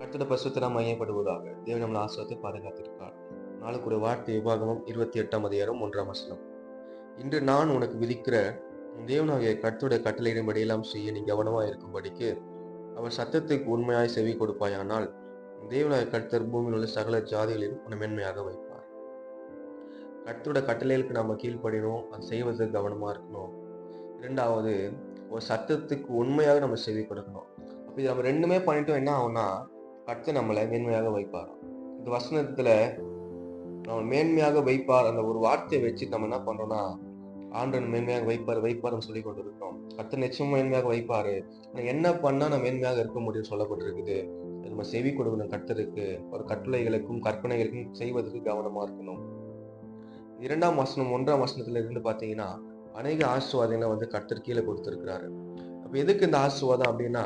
கர்த்தருடைய பரிசுத்தம் மையப்படுவதாக தேவ நம்மளை ஆசிரியத்தை பாதுகாத்திருக்கார் நாளுக்குடைய வார்த்தை விபாகமும் இருபத்தி எட்டாம் அதிகாரம் ஒன்றாம் வசனம். இன்று நான் உனக்கு விதிக்கிற தேவனாகிய தேவனாகிய கட்டளையிடும்படி கட்டளையின்படியெல்லாம் செய்ய நீ கவனமாக இருக்கும்படிக்கு அவர் சத்தத்துக்கு உண்மையாய் செவி கொடுப்பாயானால் உன் தேவனாகிய கர்த்தர் பூமியில் உள்ள சகல ஜாதிகளிலும் உன மென்மையாக வைப்பார். கர்த்தருடைய கட்டளைகளுக்கு நாம கீழ்ப்படினோம் அது செய்வதற்கு கவனமாக இருக்கணும். ரெண்டாவது ஒரு சத்தத்துக்கு உண்மையாக நம்ம செவி கொடுக்கணும். அப்போ இது நம்ம ரெண்டுமே பண்ணிட்டோம் என்ன ஆகும்னா கர்த்தர் நம்மளை மேன்மையாக வைப்பார். இந்த வசனத்தில் நம்ம மேன்மையாக வைப்பார் அந்த ஒரு வார்த்தையை வச்சு நம்ம என்ன பண்ணுறோம்னா ஆண்டவன் மேன்மையாக வைப்பார் வைப்பார்னு சொல்லி கொண்டு இருக்கோம் கர்த்தர் நிச்சயம் மேன்மையாக வைப்பார். ஆனால் என்ன பண்ணால் நம்ம மேன்மையாக இருக்க முடியும் சொல்லப்பட்டிருக்குது. அது நம்ம செவி கொடுக்கணும் கர்த்தருக்கு ஒரு கட்டளைகளுக்கும் கற்பனைகளுக்கும் செய்வதற்கு கவனமாக இருக்கணும். இரண்டாம் வசனம் ஒன்றாம் வசனத்துல இருந்து பார்த்தீங்கன்னா அநேக ஆசீர்வாதங்களை வந்து கர்த்தர் கீழே கொடுத்துருக்கிறாரு. அப்போ எதுக்கு இந்த ஆசீர்வாதம் அப்படின்னா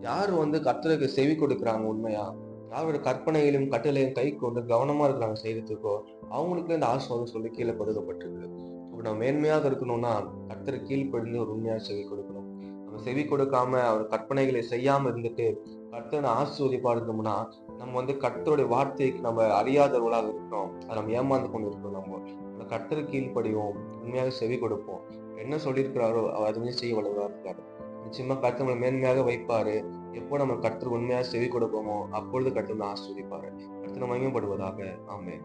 யார் வந்து கர்த்தருக்கு செவி கொடுக்குறாங்க உண்மையா? யாரோட கற்பனைகளையும் கட்டளையும் கை கொண்டு கவனமா இருக்கிறாங்க செய்யறதுக்கோ அவங்களுக்கு இந்த ஆசீர்வாதம் சொல்லி கீழே கொடுக்கப்பட்டிருக்கு. இப்போ நம்ம மேன்மையாக இருக்கணும்னா கர்த்தர் கீழ்ப்படிந்து ஒரு உண்மையாக செவி கொடுக்கணும். நம்ம செவி கொடுக்காம அவர் கற்பனைகளை செய்யாம இருந்துட்டு கர்த்தனை ஆசீர்வதிப்பா இருந்தோம்னா நம்ம வந்து கர்த்தருடைய வார்த்தைக்கு நம்ம அறியாதவர்களாக இருக்கிறோம். அதை நம்ம ஏமாந்து கொண்டு இருக்கோம் நம்ம அந்த கர்த்தர் கீழ்ப்படிவோம். உண்மையாக செவி கொடுப்போம். என்ன சொல்லியிருக்கிறாரோ அவர் அதுவுமே செய்ய வல்லவராக இருக்காரு. நிச்சயமா கர்த்தர் நம்மளை மேன்மையாக வைப்பாரு. எப்போ நம்ம கர்த்தர் உண்மையாக செவி கொடுப்போமோ அப்பொழுது கர்த்தர் நம்மளை கர்த்தனை கர்த்தர் மையப்படுவதாக ஆமே